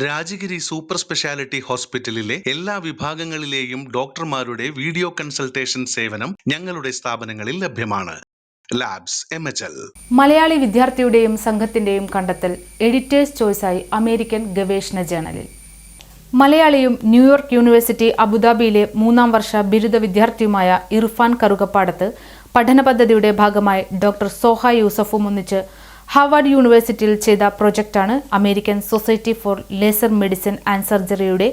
Rajagiri super speciality ഹോസ്പിറ്റലിലെ എല്ലാ വിഭാഗങ്ങളിലെയും ഡോക്ടർമാരുടെ വീഡിയോ കൺസൾട്ടേഷൻ സേവനം ഞങ്ങളുടെ സ്ഥാപനങ്ങളിൽ ലഭ്യമാണ്. ലാബ്സ് മലയാളി വിദ്യാർത്ഥിയുടെയും സംഘത്തിന്റെയും കണ്ടെത്തൽ എഡിറ്റേഴ്സ് ചോയ്സായി അമേരിക്കൻ ഗവേഷണ ജേണലിൽ. മലയാളിയും ന്യൂയോർക്ക് യൂണിവേഴ്സിറ്റി അബുദാബിയിലെ മൂന്നാം വർഷ ബിരുദ വിദ്യാർത്ഥിയുമായ ഇർഫാൻ കറുകപ്പാടത്ത് പഠന പദ്ധതിയുടെ ഭാഗമായി ഡോക്ടർ സോഹ യൂസഫും ഒന്നിച്ച് ഹാർവാർഡ് യൂണിവേഴ്സിറ്റിയിൽ ചെയ്ത പ്രൊജക്റ്റാണ് American society for laser medicine and സർജറിയുടെ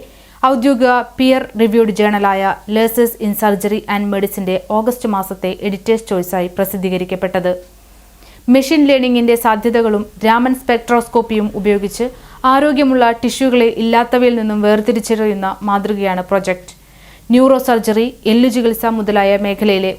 ഔദ്യോഗിക പിയർ റിവ്യൂഡ് ജേണലായ ലേസേഴ്സ് ഇൻ സർജറി ആൻഡ് മെഡിസിന്റെ ഓഗസ്റ്റ് മാസത്തെ എഡിറ്റേഴ്സ് ചോയ്സായി പ്രസിദ്ധീകരിക്കപ്പെട്ടത്. മെഷീൻ ലേണിംഗിന്റെ സാധ്യതകളും രാമൻ സ്പെക്ട്രോസ്കോപ്പിയും ഉപയോഗിച്ച് ആരോഗ്യമുള്ള ടിഷ്യൂകളെ ഇല്ലാത്തവയിൽ നിന്നും വേർതിരിച്ചറിയുന്ന മാതൃകയാണ് പ്രൊജക്ട് ന്യൂറോ സർജറി എല്ലു ചികിത്സ മുതലായ മേഖലയിലെ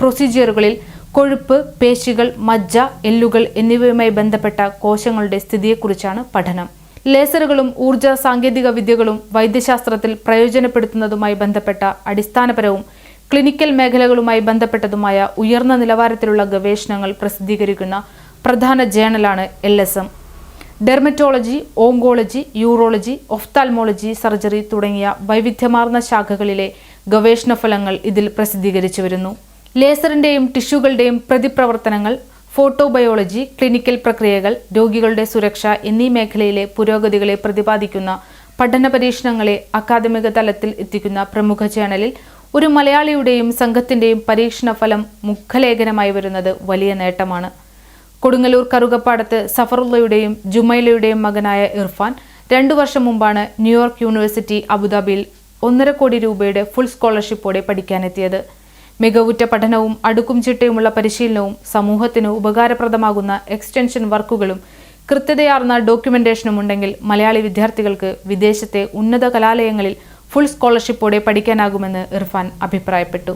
പ്രൊസീജിയറുകളിൽ കൊഴുപ്പ് പേശികൾ മജ്ജ എല്ലുകൾ എന്നിവയുമായി ബന്ധപ്പെട്ട കോശങ്ങളുടെ സ്ഥിതിയെക്കുറിച്ചാണ് പഠനം. ലേസറുകളും ഊർജ സാങ്കേതിക വിദ്യകളും വൈദ്യശാസ്ത്രത്തിൽ പ്രയോജനപ്പെടുത്തുന്നതുമായി ബന്ധപ്പെട്ട അടിസ്ഥാനപരവും ക്ലിനിക്കൽ മേഖലകളുമായി ബന്ധപ്പെട്ടതുമായ ഉയർന്ന നിലവാരത്തിലുള്ള ഗവേഷണങ്ങൾ പ്രസിദ്ധീകരിക്കുന്ന പ്രധാന ജേണലാണ് L S M dermatology oncology urology ophthalmology surgery തുടങ്ങിയ വൈവിധ്യമാർന്ന ശാഖകളിലെ ഗവേഷണ ഫലങ്ങൾ ഇതിൽ പ്രസിദ്ധീകരിച്ചു വരുന്നു. ലേസറിന്റെയും ടിഷ്യൂകളുടെയും പ്രതിപ്രവർത്തനങ്ങൾ ഫോട്ടോബയോളജി ക്ലിനിക്കൽ പ്രക്രിയകൾ രോഗികളുടെ സുരക്ഷ എന്നീ മേഖലയിലെ പുരോഗതികളെ പ്രതിപാദിക്കുന്ന പഠന പരീക്ഷണങ്ങളെ അക്കാദമിക തലത്തിൽ എത്തിക്കുന്ന പ്രമുഖ ചാനലിൽ ഒരു മലയാളിയുടെയും സംഘത്തിന്റെയും പരീക്ഷണ ഫലം മുഖലേഖനമായി വരുന്നത് വലിയ നേട്ടമാണ്. കൊടുങ്ങല്ലൂർ കറുകപ്പാടത്ത് സഫറുള്ളയുടെയും ജുമൈലയുടെയും മകനായ ഇർഫാൻ രണ്ടു വർഷം മുമ്പാണ് ന്യൂയോർക്ക് യൂണിവേഴ്സിറ്റി അബുദാബിയിൽ ഒന്നര കോടി രൂപയുടെ ഫുൾ സ്കോളർഷിപ്പോടെ പഠിക്കാനെത്തിയത്. മികവുറ്റ പഠനവും അടുക്കും ചിട്ടയുമുള്ള പരിശീലനവും സമൂഹത്തിന് ഉപകാരപ്രദമാകുന്ന എക്സ്റ്റൻഷൻ വർക്കുകളും കൃത്യതയാർന്ന ഡോക്യുമെന്റേഷനും ഉണ്ടെങ്കിൽ മലയാളി വിദ്യാർത്ഥികൾക്ക് വിദേശത്തെ ഉന്നത കലാലയങ്ങളിൽ ഫുൾ സ്കോളർഷിപ്പോടെ പഠിക്കാനാകുമെന്ന് ഇർഫാൻ അഭിപ്രായപ്പെട്ടു.